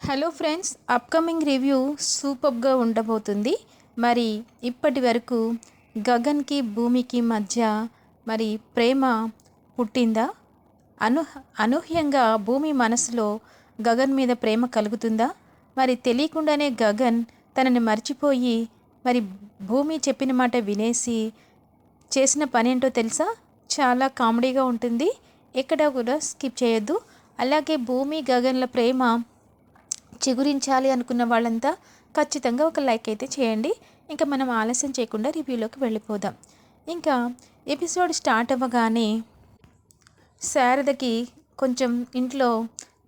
Hello friends upcoming review సూపర్గా ఉండబోతుంది. మరి ఇప్పటి వరకు గగన్కి భూమికి మధ్య మరి ప్రేమ పుట్టిందా? అను అనూహ్యంగా భూమి మనసులో గగన్ మీద ప్రేమ కలుగుతుందా? మరి తెలియకుండానే గగన్ తనని మర్చిపోయి మరి భూమి చెప్పిన మాట వినేసి చేసిన పని ఏంటో తెలుసా? చాలా కామెడీగా ఉంటుంది. ఎక్కడ కూడా స్కిప్ చేయొద్దు. అలాగే భూమి గగన్ల ప్రేమ చిగురించాలి అనుకున్న వాళ్ళంతా ఖచ్చితంగా ఒక లైక్ అయితే చేయండి. ఇంకా మనం ఆలస్యం చేయకుండా రివ్యూలోకి వెళ్ళిపోదాం. ఇంకా ఎపిసోడ్ స్టార్ట్ అవ్వగానే శారదకి కొంచెం ఇంట్లో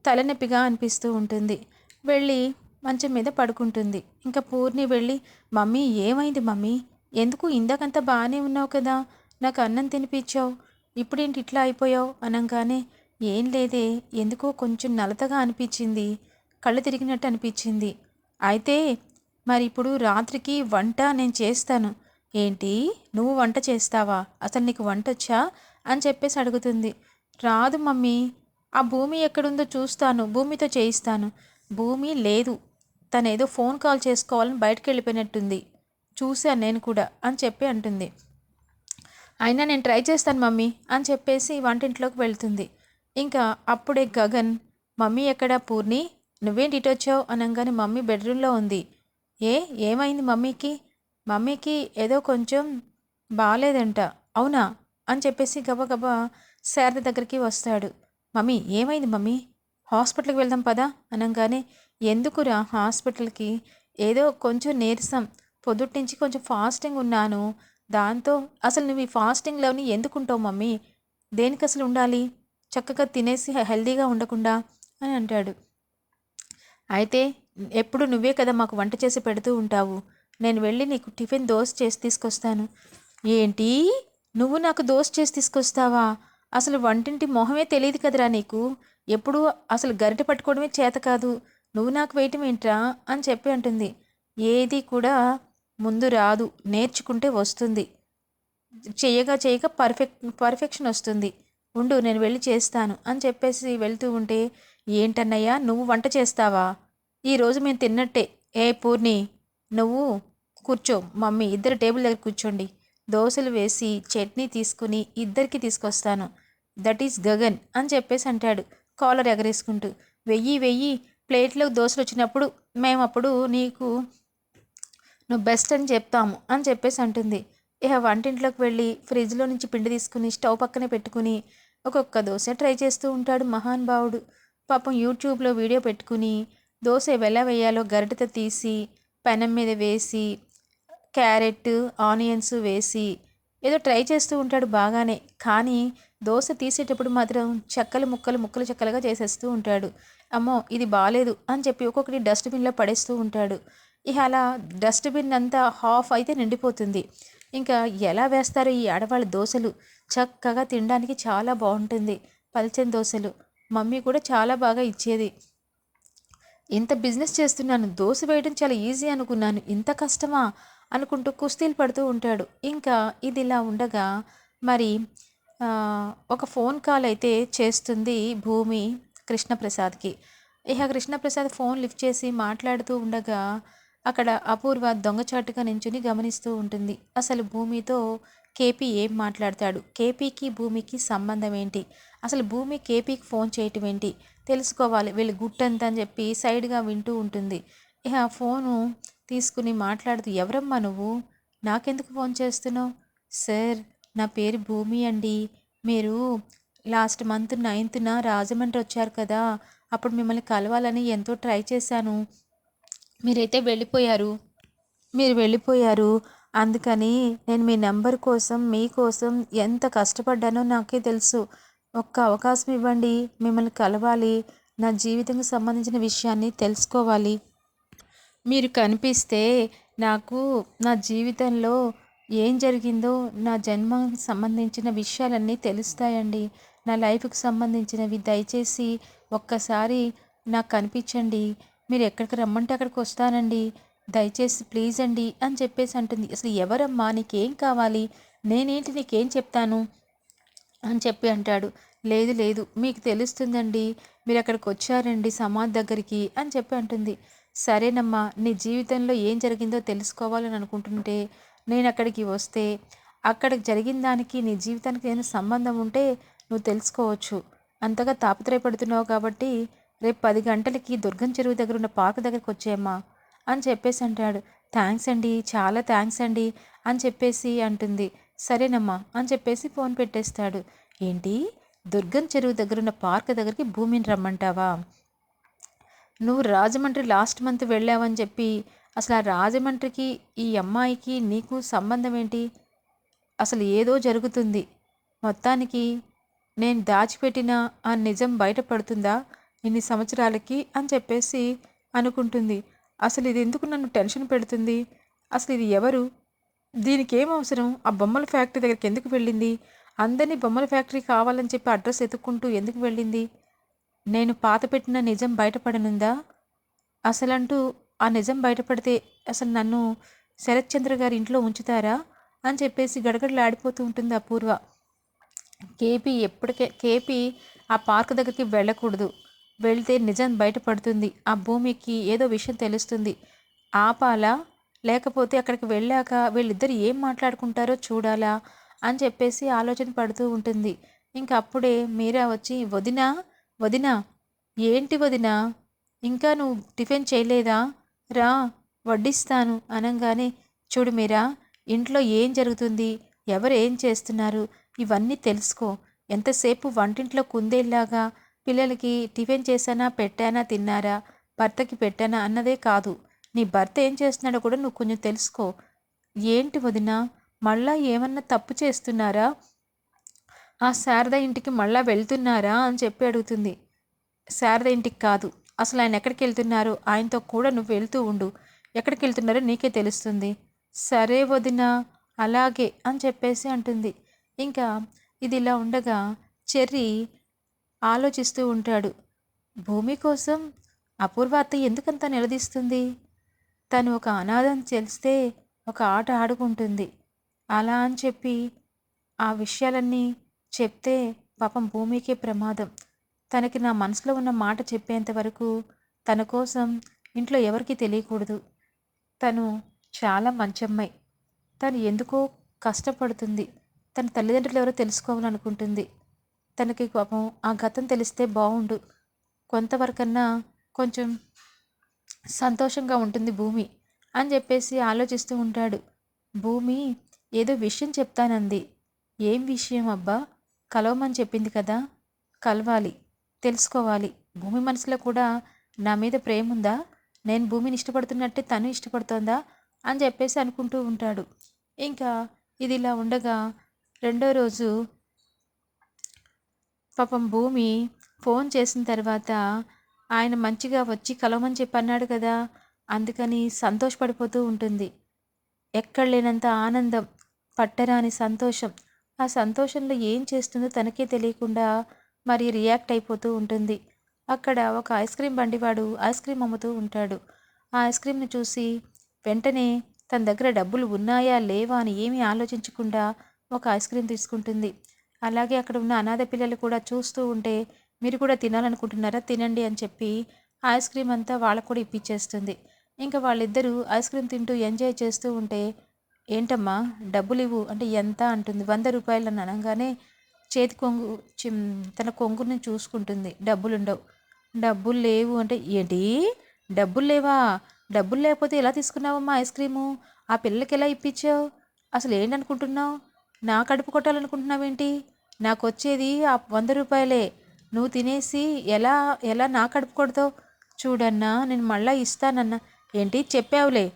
తలనొప్పిగా అనిపిస్తూ ఉంటుంది. వెళ్ళి మంచం మీద పడుకుంటుంది. ఇంకా పూర్ణి వెళ్ళి మమ్మీ ఏమైంది మమ్మీ? ఎందుకు ఇందాకంతా బాగానే ఉన్నావు కదా? నాకు అన్నం తినిపించావు ఇప్పుడేంటి ఇట్లా అయిపోయావు? అనగానే ఏం లేదే ఎందుకో కొంచెం నలతగా అనిపించింది కళ్ళు తిరిగినట్టు అనిపించింది. అయితే మరి ఇప్పుడు రాత్రికి వంట నేను చేస్తాను. ఏంటి? నువ్వు వంట చేస్తావా? అసలు నీకు వంట వచ్చా? అని చెప్పేసి అడుగుతుంది. రాదు మమ్మీ. ఆ భూమి ఎక్కడుందో చూస్తాను. భూమితో చేయిస్తాను. భూమి లేదు. తను ఏదో ఫోన్ కాల్ చేసుకోవాలని బయటకు వెళ్ళిపోయినట్టుంది. చూశాను నేను కూడా అని చెప్పి అంటుంది. అయినా నేను ట్రై చేస్తాను మమ్మీ అని చెప్పేసి వంటింట్లోకి వెళ్తుంది. ఇంకా అప్పుడే గగన్ మమ్మీ ఎక్కడా? పూర్ణి? నువ్వేంటి ఇటు వచ్చావు అనగానే మమ్మీ బెడ్రూమ్లో ఉంది. ఏ ఏమైంది మమ్మీకి? మమ్మీకి ఏదో కొంచెం బాగాలేదంట అవునా? అని చెప్పేసి గబగబా శారద దగ్గరికి వస్తాడు. మమ్మీ ఏమైంది మమ్మీ? హాస్పిటల్కి వెళ్దాం పదా? అనగానే ఎందుకురా హాస్పిటల్కి? ఏదో కొంచెం నీరసం. పొద్దుటి నుంచి కొంచెం ఫాస్టింగ్ ఉన్నాను. దాంతో అసలు నువ్వు ఈ ఫాస్టింగ్లోని ఎందుకుంటావు మమ్మీ? దేనికి అసలు ఉండాలి? చక్కగా తినేసి హెల్దీగా ఉండకుండా అని అంటాడు. అయితే ఎప్పుడు నువ్వే కదా మాకు వంట చేసి పెడుతూ ఉంటావు. నేను వెళ్ళి నీకు టిఫిన్ దోశ చేసి తీసుకొస్తాను. ఏంటి? నువ్వు నాకు దోశ చేసి తీసుకొస్తావా? అసలు వంటింటి మొహమే తెలియదు కదరా నీకు. ఎప్పుడు అసలు గరిటె పట్టుకోవడమే చేత కాదు. నువ్వు నాకు వేయటం ఏంట్రా అని చెప్పి అంటుంది. ఏది కూడా ముందు రాదు. నేర్చుకుంటే వస్తుంది. చేయగా చేయగా పర్ఫెక్ట్ పర్ఫెక్షన్ వస్తుంది. ఉండు నేను వెళ్ళి చేస్తాను అని చెప్పేసి వెళ్తూ ఉంటే ఏంటన్నయ్యా నువ్వు వంట చేస్తావా? ఈరోజు మేము తిన్నట్టే. ఏ పూర్ణి నువ్వు కూర్చో. మమ్మీ ఇద్దరు టేబుల్ దగ్గర కూర్చోండి. దోశలు వేసి చట్నీ తీసుకుని ఇద్దరికి తీసుకొస్తాను. దట్ ఈస్ గగన్ అని చెప్పేసి అంటాడు కాలర్ ఎగరేసుకుంటూ. వెయ్యి వెయ్యి ప్లేట్లో దోశలు వచ్చినప్పుడు మేము అప్పుడు నీకు నువ్వు బెస్ట్ అని చెప్తాము అని చెప్పేసి అంటుంది. ఇక వంటింట్లోకి వెళ్ళి ఫ్రిడ్జ్లో నుంచి పిండి తీసుకుని స్టవ్ పక్కనే పెట్టుకుని ఒక్కొక్క దోశ ట్రై చేస్తూ ఉంటాడు మహాన్ భావుడు పాపం యూట్యూబ్లో వీడియో పెట్టుకుని దోశ ఎలా వేయాలో గరిటెతో తీసి పెనం మీద వేసి క్యారెట్ ఆనియన్స్ వేసి ఏదో ట్రై చేస్తూ ఉంటాడు బాగానే. కానీ దోశ తీసేటప్పుడు మాత్రం చెక్కలు ముక్కలు ముక్కలు చెక్కలుగా చేసేస్తూ ఉంటాడు. అమ్మో ఇది బాగాలేదు అని చెప్పి ఒక్కొక్కటి డస్ట్బిన్లో పడేస్తూ ఉంటాడు. ఇక అలా డస్ట్బిన్ అంతా హాఫ్ అయితే నిండిపోతుంది. ఇంకా ఎలా వేస్తారో ఈ ఆడవాళ్ళ దోశలు? చక్కగా తినడానికి చాలా బాగుంటుంది. పల్చని దోశలు. మమ్మీ కూడా చాలా బాగా ఇచ్చేది. ఇంత బిజినెస్ చేస్తున్నాను దోశ వేయడం చాలా ఈజీ అనుకున్నాను ఇంత కష్టమా అనుకుంటూ కుస్తీలు పడుతూ ఉంటాడు. ఇంకా ఇది ఇలా ఉండగా మరి ఒక ఫోన్ కాల్ అయితే చేస్తుంది భూమి కృష్ణప్రసాద్కి. ఇక కృష్ణప్రసాద్ ఫోన్ లిఫ్ట్ చేసి మాట్లాడుతూ ఉండగా అక్కడ అపూర్వ దొంగచాటుగా నించుని గమనిస్తూ ఉంటుంది. అసలు భూమితో కేపీ ఏం మాట్లాడతాడు? కేపీకి భూమికి సంబంధం ఏంటి? అసలు భూమి కేపీకి ఫోన్ చేయటం ఏంటి? తెలుసుకోవాలి. వీళ్ళు గుట్టంత అని చెప్పి సైడ్గా వింటూ ఉంటుంది. ఇక ఫోను తీసుకుని మాట్లాడుతూ ఎవరమ్మా నువ్వు? నాకెందుకు ఫోన్ చేస్తున్నావు? సార్ నా పేరు భూమి అండి. మీరు లాస్ట్ మంత్ నైన్త్న రాజమండ్రి వచ్చారు కదా. అప్పుడు మిమ్మల్ని కలవాలని ఎంతో ట్రై చేశాను. మీరైతే వెళ్ళిపోయారు. మీరు వెళ్ళిపోయారు. అందుకని నేను మీ నెంబర్ కోసం మీకోసం ఎంత కష్టపడ్డానో నాకే తెలుసు. ఒక్క అవకాశం ఇవ్వండి. మిమ్మల్ని కలవాలి. నా జీవితంకి సంబంధించిన విషయాన్ని తెలుసుకోవాలి. మీరు కనిపిస్తే నాకు నా జీవితంలో ఏం జరిగిందో నా జన్మకి సంబంధించిన విషయాలన్నీ తెలుస్తాయండి. నా లైఫ్కి సంబంధించినవి దయచేసి ఒక్కసారి నాకు కనిపించండి. మీరు ఎక్కడికి రమ్మంటే అక్కడికి వస్తానండి. దయచేసి ప్లీజ్ అండి అని చెప్పేసి అంటుంది. అసలు ఎవరమ్మా నీకేం కావాలి? నేనేంటి నీకేం చెప్తాను? అని చెప్పి అంటాడు. లేదు లేదు మీకు తెలుస్తుందండి. మీరు అక్కడికి వచ్చారండి సమాధి దగ్గరికి అని చెప్పి అంటుంది. సరేనమ్మా నీ జీవితంలో ఏం జరిగిందో తెలుసుకోవాలని అనుకుంటుంటే నేను అక్కడికి వస్తే అక్కడికి జరిగిన దానికి నీ జీవితానికి ఏదైనా సంబంధం ఉంటే నువ్వు తెలుసుకోవచ్చు. అంతగా తాపత్రయపడుతున్నావు కాబట్టి రేపు పది గంటలకి దుర్గం చెరువు దగ్గర ఉన్న పార్క్ దగ్గరికి వచ్చేయమ్మా. అని చెప్పేసి అంటాడు. థ్యాంక్స్ అండి చాలా థ్యాంక్స్ అండి అని చెప్పేసి అంటుంది. సరేనమ్మా అని చెప్పేసి ఫోన్ పెట్టేస్తాడు. ఏంటి దుర్గం చెరువు దగ్గర ఉన్న పార్క్ దగ్గరికి భూమిని రమ్మంటావా? నువ్వు రాజమండ్రి లాస్ట్ మంత్ వెళ్ళావని చెప్పి అసలు ఆ రాజమండ్రికి ఈ అమ్మాయికి నీకు సంబంధం ఏంటి? అసలు ఏదో జరుగుతుంది. మొత్తానికి నేను దాచిపెట్టిన ఆ నిజం బయటపడుతుందా? ఇన్ని సంవత్సరాలకి అని చెప్పేసి అనుకుంటుంది. అసలు ఇది ఎందుకు నన్ను టెన్షన్ పెడుతుంది? అసలు ఇది ఎవరు? దీనికి ఏం అవసరం? ఆ బొమ్మల ఫ్యాక్టరీ దగ్గరికి ఎందుకు వెళ్ళింది? అందరినీ బొమ్మల ఫ్యాక్టరీ కావాలని చెప్పి అడ్రస్ ఎత్తుక్కుంటూ ఎందుకు వెళ్ళింది? నేను పాత పెట్టిన నిజం బయటపడనుందా? అసలంటూ ఆ నిజం బయటపడితే అసలు నన్ను శరత్చంద్ర గారి ఇంట్లో ఉంచుతారా? అని చెప్పేసి గడగడలాడిపోతూ ఉంటుంది అపూర్వ. కేపీ ఎప్పటికే కేపీ ఆ పార్క్ దగ్గరికి వెళ్ళకూడదు. వెళ్తే నిజం బయటపడుతుంది. ఆ భూమికి ఏదో విషయం తెలుస్తుంది. ఆపాలా? లేకపోతే అక్కడికి వెళ్ళాక వీళ్ళిద్దరు ఏం మాట్లాడుకుంటారో చూడాలా? అని చెప్పేసి ఆలోచన పడుతూ ఉంటుంది. ఇంకా అప్పుడే మీరా వచ్చి వదినా వదినా ఏంటి వదినా? ఇంకా నువ్వు టిఫిన్ చేయలేదా? రా వడ్డిస్తాను అనగానే చూడు మీరా ఇంట్లో ఏం జరుగుతుంది? ఎవరు ఏం చేస్తున్నారు? ఇవన్నీ తెలుసుకో. ఎంతసేపు వంటింట్లో కుందేలాగా పిల్లలకి టిఫిన్ చేశానా పెట్టానా తిన్నారా భర్తకి పెట్టానా అన్నదే కాదు. నీ భర్త ఏం చేస్తున్నాడో కూడా నువ్వు కొంచెం తెలుసుకో. ఏంటి వదినా మళ్ళా ఏమన్నా తప్పు చేస్తున్నారా? ఆ శారద ఇంటికి మళ్ళా వెళ్తున్నారా అని చెప్పి అడుగుతుంది. శారద ఇంటికి కాదు. అసలు ఆయన ఎక్కడికి వెళ్తున్నారు? ఆయనతో కూడా నువ్వు వెళ్తూ ఉండు. ఎక్కడికి వెళ్తున్నారో నీకే తెలుస్తుంది. సరే వదినా అలాగే అని చెప్పేసి అంటుంది. ఇంకా ఇది ఇలా ఉండగా చెర్రీ ఆలోచిస్తూ ఉంటాడు. భూమి కోసం అపూర్వ అత్త ఎందుకంత నిలదీస్తుంది? తను ఒక అనాథం తెలిస్తే ఒక ఆట ఆడుకుంటుంది. అలా అని చెప్పి ఆ విషయాలన్నీ చెప్తే పాపం భూమికే ప్రమాదం. తనకి నా మనసులో ఉన్న మాట చెప్పేంత వరకు తన కోసం ఇంట్లో ఎవరికీ తెలియకూడదు. తను చాలా మంచమ్మాయి. తను ఎందుకో కష్టపడుతుంది. తన తల్లిదండ్రులు ఎవరో తెలుసుకోవాలనుకుంటుంది. తనకి కోపం ఆ గతం తెలిస్తే బాగుండు కొంతవరకన్నా కొంచెం సంతోషంగా ఉంటుంది భూమి అని చెప్పేసి ఆలోచిస్తూ ఉంటాడు. భూమి ఏదో విషయం చెప్తానంది. ఏం విషయం అబ్బా? కలవమని చెప్పింది కదా? కలవాలి తెలుసుకోవాలి. భూమి మనసులో కూడా నా మీద ప్రేమ ఉందా? నేను భూమిని ఇష్టపడుతున్నట్టే తను ఇష్టపడుతోందా? అని చెప్పేసి అనుకుంటూ ఉంటాడు. ఇంకా ఇది ఇలా ఉండగా రెండో రోజు పాపం భూమి ఫోన్ చేసిన తర్వాత ఆయన మంచిగా వచ్చి కలవమని చెప్పి అన్నాడు కదా అందుకని సంతోషపడిపోతూ ఉంటుంది. ఎక్కడ లేనంత ఆనందం పట్టరాని సంతోషం. ఆ సంతోషంలో ఏం చేస్తుందో తనకే తెలియకుండా మరి రియాక్ట్ అయిపోతూ ఉంటుంది. అక్కడ ఒక ఐస్ క్రీమ్ బండివాడు ఐస్ క్రీమ్ అమ్ముతూ ఉంటాడు. ఆ ఐస్ క్రీమ్ని చూసి వెంటనే తన దగ్గర డబ్బులు ఉన్నాయా లేవా అని ఏమీ ఆలోచించకుండా ఒక ఐస్ క్రీమ్ తీసుకుంటుంది. అలాగే అక్కడ ఉన్న అనాథ పిల్లలు కూడా చూస్తూ ఉంటే మీరు కూడా తినాలనుకుంటున్నారా? తినండి అని చెప్పి ఐస్ క్రీమ్ అంతా వాళ్ళకు కూడా ఇప్పించేస్తుంది. ఇంకా వాళ్ళిద్దరూ ఐస్ క్రీమ్ తింటూ ఎంజాయ్ చేస్తూ ఉంటే ఏంటమ్మా? డబ్బులు ఇవ్వు అంటే ఎంత అంటుంది. వంద రూపాయలు అని అనగానే చేతి కొంగు తన కొంగుని చూసుకుంటుంది. డబ్బులు ఉండవు. డబ్బులు లేవు అంటే ఏంటి? డబ్బులు లేవా? డబ్బులు లేకపోతే ఎలా తీసుకున్నావమ్మా ఐస్ క్రీము? ఆ పిల్లలకి ఎలా ఇప్పించావు? అసలు ఏంటనుకుంటున్నావు? నా కడుపు కొట్టాలనుకుంటున్నావేంటి? నాకు వచ్చేది ఆ వంద రూపాయలే. నువ్వు తినేసి ఎలా ఎలా నా కడుపు కొడతావు? చూడన్నా నేను మళ్ళా ఇస్తానన్నా. ఏంటి? చెప్పావులే.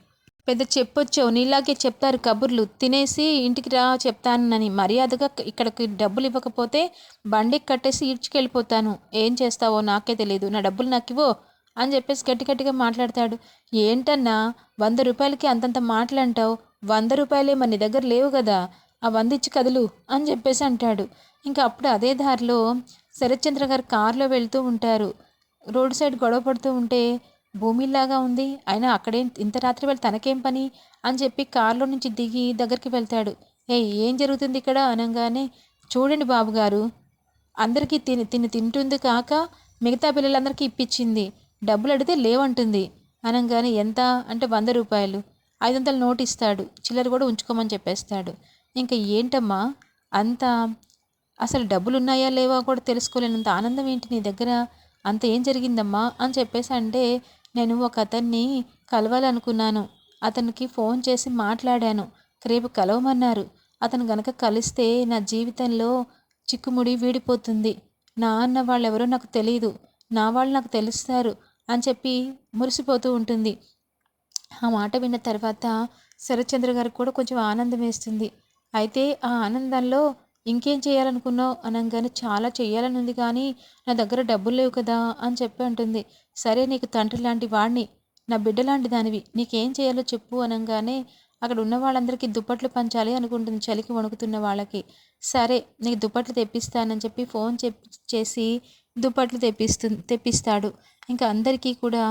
పెద్ద చెప్పొచ్చావు. నీలాగే చెప్తారు కబుర్లు. తినేసి ఇంటికి రా చెప్తానని మర్యాదగా ఇక్కడికి డబ్బులు ఇవ్వకపోతే బండికి కట్టేసి ఈడ్చుకెళ్ళిపోతాను. ఏం చేస్తావో నాకే తెలియదు నా డబ్బులు నాకు ఇవ్వో అని చెప్పేసి గట్టి గట్టిగా మాట్లాడతాడు. ఏంటన్నా వంద రూపాయలకి అంతంత మాటలు అంటావు వంద రూపాయలే మరి నీ దగ్గర లేవు కదా. ఆ వంద ఇచ్చి కదులు అని చెప్పేసి అంటాడు. ఇంకా అప్పుడు అదే దారిలో శరత్చంద్ర గారు కారులో వెళ్తూ ఉంటారు. రోడ్ సైడ్ గొడవ పడుతూ ఉంటే భూమిలాగా ఉంది అయినా అక్కడేం ఇంత రాత్రి వెళ్ళి తనకేం పని అని చెప్పి కారులో నుంచి దిగి దగ్గరికి వెళ్తాడు. ఏ ఏం జరుగుతుంది ఇక్కడ? అనగానే చూడండి బాబుగారు అందరికీ తిని తిని తింటుంది కాక మిగతా పిల్లలందరికీ ఇప్పించింది డబ్బులు అడిగితే లేవంటుంది. అనగానే ఎంత? అంటే వంద రూపాయలు. ఐదు వందల నోటు ఇస్తాడు. చిల్లర కూడా ఉంచుకోమని చెప్పేస్తాడు. ఇంకా ఏంటమ్మా? అంత అసలు డబ్బులు ఉన్నాయా లేవా కూడా తెలుసుకోలేనంత ఆనందం ఏంటి నీ దగ్గర? అంత ఏం జరిగిందమ్మా? అని చెప్పేసి అంటే నేను ఒక అతన్ని కలవాలనుకున్నాను. అతనికి ఫోన్ చేసి మాట్లాడాను. రేపు కలవమన్నారు. అతను గనక కలిస్తే నా జీవితంలో చిక్కుముడి వీడిపోతుంది. నా అన్న వాళ్ళు ఎవరో నాకు తెలియదు నా వాళ్ళు నాకు తెలుస్తారు అని చెప్పి మురిసిపోతూ ఉంటుంది. ఆ మాట విన్న తర్వాత శరత్చంద్ర గారికి కూడా కొంచెం ఆనందం వేస్తుంది. అయితే ఆ ఆనందంలో ఇంకేం చేయాలనుకున్నావు? అనగానే చాలా చేయాలని ఉంది కానీ నా దగ్గర డబ్బులు లేవు కదా అని చెప్పి అంటుంది. సరే నీకు తండ్రి లాంటి వాడిని నా బిడ్డ లాంటి దానివి నీకేం చేయాలో చెప్పు అనగానే అక్కడ ఉన్న వాళ్ళందరికీ దుప్పట్లు పంచాలి అనుకుంటుంది చలికి వణుకుతున్న వాళ్ళకి. సరే నీకు దుప్పట్లు తెప్పిస్తానని చెప్పి ఫోన్ చేసి దుప్పట్లు తెప్పిస్తు తెప్పిస్తాడు. ఇంకా అందరికీ కూడా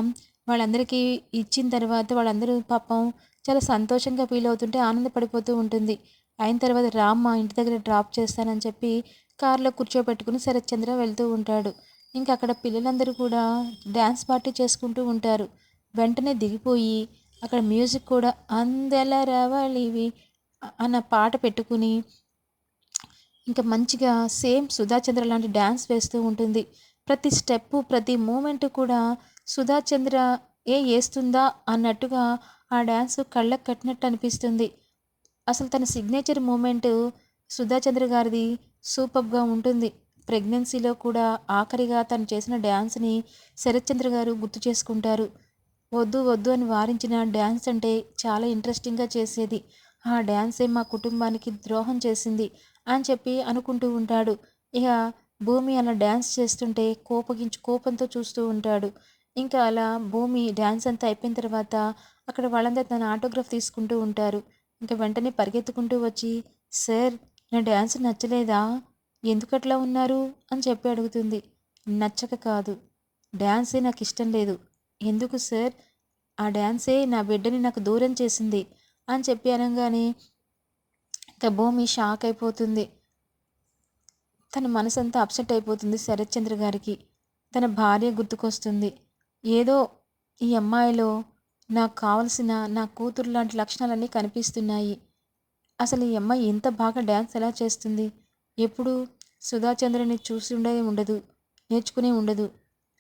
వాళ్ళందరికీ ఇచ్చిన తర్వాత వాళ్ళందరూ పాపం చాలా సంతోషంగా ఫీల్ అవుతుంటే ఆనందపడిపోతూ ఉంటుంది. అయిన తర్వాత రామ్మ ఇంటి దగ్గర డ్రాప్ చేస్తానని చెప్పి కారులో కూర్చోబెట్టుకుని శరత్చంద్ర వెళ్తూ ఉంటాడు. ఇంకా అక్కడ పిల్లలందరూ కూడా డ్యాన్స్ పార్టీ చేసుకుంటూ ఉంటారు. వెంటనే దిగిపోయి అక్కడ మ్యూజిక్ కూడా అందెల రవళివి అన్న పాట పెట్టుకుని ఇంకా మంచిగా సేమ్ సుధాచంద్ర లాంటి డ్యాన్స్ వేస్తూ ఉంటుంది. ప్రతి స్టెప్పు ప్రతి మూమెంట్ కూడా సుధాచంద్ర ఏ వేస్తుందా అన్నట్టుగా ఆ డ్యాన్స్ కళ్ళకు కట్టినట్టు అనిపిస్తుంది. అసలు తన సిగ్నేచర్ మూమెంట్ సుధాచంద్ర గారిది సూపర్గా ఉంటుంది. ప్రెగ్నెన్సీలో కూడా ఆఖరిగా తను చేసిన డ్యాన్స్ని శరత్చంద్ర గారు గుర్తు చేసుకుంటారు. వద్దు వద్దు అని వారించిన డ్యాన్స్ అంటే చాలా ఇంట్రెస్టింగ్గా చేసేది. ఆ డ్యాన్సే మా కుటుంబానికి ద్రోహం చేసింది అని చెప్పి అనుకుంటూ ఉంటాడు. ఇక భూమి అలా డ్యాన్స్ చేస్తుంటే కోపగించి కోపంతో చూస్తూ ఉంటాడు. ఇంకా అలా భూమి డ్యాన్స్ అంతా అయిపోయిన తర్వాత అక్కడ వాళ్ళందరూ తన ఆటోగ్రాఫ్ తీసుకుంటూ ఉంటారు. ఇంకా వెంటనే పరిగెత్తుకుంటూ వచ్చి సార్ నా డ్యాన్స్ నచ్చలేదా? ఎందుకట్లా ఉన్నారు? అని చెప్పి అడుగుతుంది. నచ్చక కాదు. డ్యాన్సే నాకు ఇష్టం లేదు. ఎందుకు సార్? ఆ డ్యాన్సే నా బిడ్డని నాకు దూరం చేసింది. అని చెప్పి అనగానే ఇంకా భూమి షాక్ అయిపోతుంది. తన మనసంతా అప్సెట్ అయిపోతుంది శరత్చంద్ర గారికి. తన భార్య గుర్తుకొస్తుంది. ఏదో ఈ అమ్మాయిలో నాకు కావలసిన నా కూతురు లాంటి లక్షణాలన్నీ కనిపిస్తున్నాయి. అసలు ఈ అమ్మాయి ఇంత బాగా డ్యాన్స్ ఎలా చేస్తుంది? ఎప్పుడు సుధాచంద్రని చూసి ఉండే ఉండదు నేర్చుకునే ఉండదు.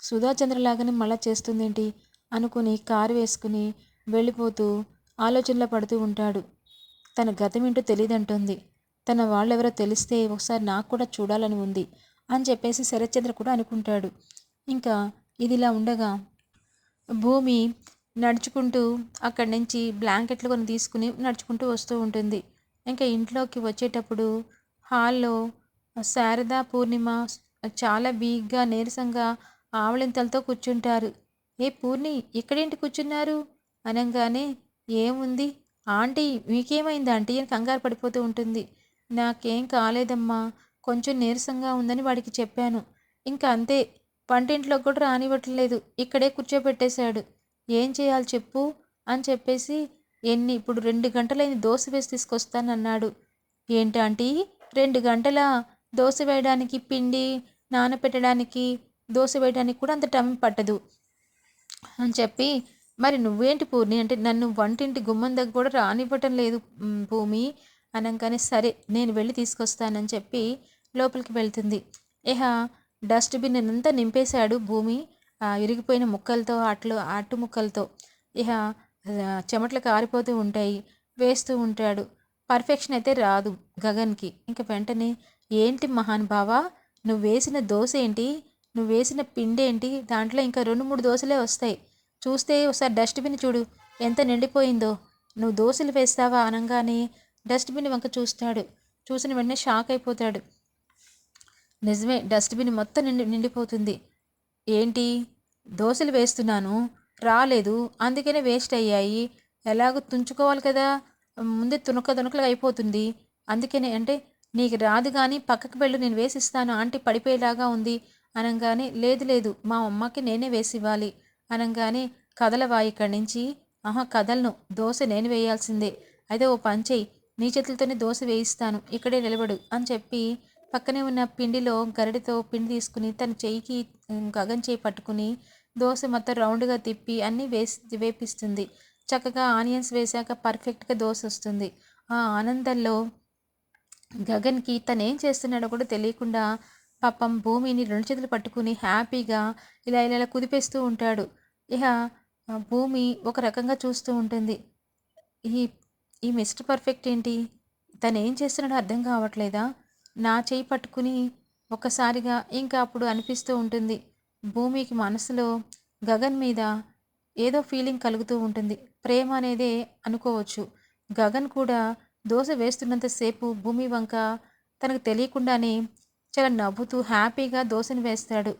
సుధాచంద్రలాగానే మళ్ళా చేస్తుందేంటి? అనుకుని కారు వేసుకుని వెళ్ళిపోతూ ఆలోచనలో పడుతూ ఉంటాడు. తన గతం ఏంటో తెలియదంటుంది తన వాళ్ళెవరో తెలిస్తే ఒకసారి నాకు కూడా చూడాలని ఉంది అని చెప్పేసి శరత్చంద్ర కూడా అనుకుంటాడు. ఇంకా ఇదిలా ఉండగా భూమి నడుచుకుంటూ అక్కడి నుంచి బ్లాంకెట్లు కొని తీసుకుని నడుచుకుంటూ వస్తూ ఉంటుంది. ఇంకా ఇంట్లోకి వచ్చేటప్పుడు హాల్లో శారదా పూర్ణిమ చాలా వీక్గా నీరసంగా ఆవలింతలతో కూర్చుంటారు. ఏ పూర్ణి ఇక్కడేంటి కూర్చున్నారు? అనగానే ఏముంది? ఆంటీ మీకేమైంది? ఆంటీ అని కంగారు పడిపోతూ ఉంటుంది. నాకేం కాలేదమ్మా. కొంచెం నీరసంగా ఉందని వాడికి చెప్పాను. ఇంకా అంతే. వంటింట్లో కూడా రానివ్వట్లేదు. ఇక్కడే కూర్చోబెట్టేశాడు. ఏం చేయాలి చెప్పు అని చెప్పేసి ఎన్ని ఇప్పుడు రెండు గంటలైంది దోశ వేసి తీసుకొస్తానన్నాడు. ఏంటంటే రెండు గంటల దోశ వేయడానికి పిండి నానపెట్టడానికి దోశ వేయడానికి కూడా అంత టైం పట్టదు. అని చెప్పి మరి నువ్వేంటి పూర్ణి అంటే నన్ను వంటింటి గుమ్మం దగ్గర కూడా రానివ్వటం లేదు భూమి అనగానే సరే నేను వెళ్ళి తీసుకొస్తానని చెప్పి లోపలికి వెళ్తుంది. ఇహ డస్ట్బిన్ అంతా నింపేశాడు భూమి. విరిగిపోయిన ముక్కలతో అట్లు అట్టు ముక్కలతో ఇహ చెమటలు కారిపోతూ ఉంటాయి వేస్తూ ఉంటాడు. పర్ఫెక్షన్ అయితే రాదు గగన్కి. ఇంకా వెంటనే ఏంటి మహానుభావ నువ్వు వేసిన దోశ ఏంటి? నువ్వు వేసిన పిండి ఏంటి? దాంట్లో ఇంకా రెండు మూడు దోశలే వస్తాయి. చూస్తే ఒకసారి డస్ట్బిన్ చూడు ఎంత నిండిపోయిందో. నువ్వు దోశలు వేస్తావా అనగానే డస్ట్బిన్ వంక చూస్తాడు. చూసిన వెంటనే షాక్ అయిపోతాడు. నిజమే డస్ట్బిన్ మొత్తం నిండి నిండిపోతుంది. ఏంటి? దోశలు వేస్తున్నాను. రాలేదు. అందుకనే వేస్ట్ అయ్యాయి. ఎలాగో తుంచుకోవాలి కదా. ముందే తునక తునకలు అయిపోతుంది. అందుకనే అంటే నీకు రాదు కానీ పక్కకు వెళ్ళు నేను వేసిస్తాను. ఆంటీ పడిపోయేలాగా ఉంది అనగానే లేదు లేదు మా అమ్మకి నేనే వేసి ఇవ్వాలి అనగానే కదలవా ఇక్కడి నుంచి. ఆహా కదలను. దోశ నేను వేయాల్సిందే. అయితే ఓ పంచేయి నీ చేతులతోనే దోశ వేయిస్తాను. ఇక్కడే నిలబడు అని చెప్పి పక్కనే ఉన్న పిండిలో గరిటెతో పిండి తీసుకుని తన చెయ్యికి గగన్ చేయి పట్టుకుని దోశ మొత్తం రౌండ్గా తిప్పి అన్నీ వేసి వేపిస్తుంది చక్కగా ఆనియన్స్ వేశాక పర్ఫెక్ట్గా దోశ వస్తుంది. ఆ ఆనందంలో గగన్కి తను ఏం చేస్తున్నాడో కూడా తెలియకుండా పాపం భూమిని రెండు చేతులు పట్టుకుని హ్యాపీగా ఇలా ఇలా ఇలా కుదిపేస్తూ ఉంటాడు. ఇక భూమి ఒక రకంగా చూస్తూ ఉంటుంది. ఈ ఈ మిస్టర్ పర్ఫెక్ట్ ఏంటి? తను ఏం చేస్తున్నాడో అర్థం కావట్లేదా? నా చేయి పట్టుకుని ఒక్కసారిగా ఇంకా అప్పుడు అనిపిస్తూ ఉంటుంది. భూమికి మనసులో గగన్ మీద ఏదో ఫీలింగ్ కలుగుతూ ఉంటుంది. ప్రేమ అనేదే అనుకోవచ్చు. గగన్ కూడా దోశ వేస్తున్నంతసేపు భూమి వంక తనకు తెలియకుండానే చాలా నవ్వుతూ హ్యాపీగా దోశని వేస్తాడు.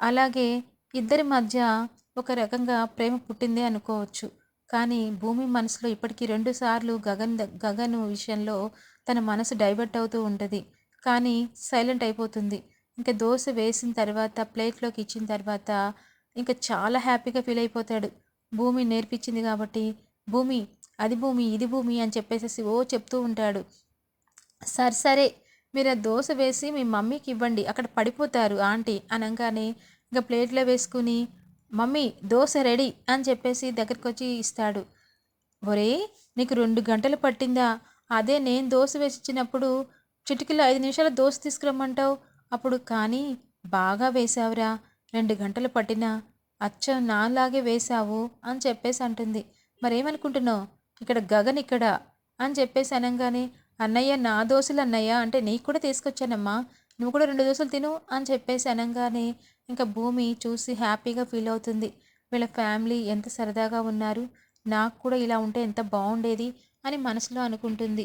అలాగే ఇద్దరి మధ్య ఒక రకంగా ప్రేమ పుట్టిందే అనుకోవచ్చు. కానీ భూమి మనసులో ఇప్పటికీ రెండుసార్లు గగన్ ద- గగన్ విషయంలో తన మనసు డైవర్ట్ అవుతూ ఉంటుంది. కానీ సైలెంట్ అయిపోతుంది. ఇంకా దోశ వేసిన తర్వాత ప్లేట్లోకి ఇచ్చిన తర్వాత ఇంకా చాలా హ్యాపీగా ఫీల్ అయిపోతాడు. భూమి నేర్పించింది కాబట్టి భూమి అది భూమి ఇది భూమి అని చెప్పేసేసి ఓ చెప్తూ ఉంటాడు. సరే సరే మీరు ఆ దోశ వేసి మీ మమ్మీకి ఇవ్వండి అక్కడ పడిపోతారు ఆంటీ అనగానే ఇంకా ప్లేట్లో వేసుకుని మమ్మీ దోశ రెడీ అని చెప్పేసి దగ్గరికి వచ్చి ఇస్తాడు. ఒరే నీకు రెండు గంటలు పట్టిందా? అదే నేను దోశ వేసి ఇచ్చినప్పుడు చిటికలో ఐదు నిమిషాల దోశ తీసుకురమ్మంటావు? అప్పుడు కానీ బాగా వేసావురా రెండు గంటలు పట్టినా అచ్చం నాలాగే వేశావు అని చెప్పేసి అంటుంది. మరేమనుకుంటున్నావు? ఇక్కడ గగన్ ఇక్కడ అని చెప్పేసి అనగానే అన్నయ్య నా దోశలు అన్నయ్య అంటే నీకు కూడా తీసుకొచ్చానమ్మా. నువ్వు కూడా రెండు దోశలు తిను అని చెప్పేసి అనగానే ఇంకా భూమి చూసి హ్యాపీగా ఫీల్ అవుతుంది. వీళ్ళ ఫ్యామిలీ ఎంత సరదాగా ఉన్నారు. నాకు కూడా ఇలా ఉంటే ఎంత బాగుండేది అని మనసులో అనుకుంటుంది.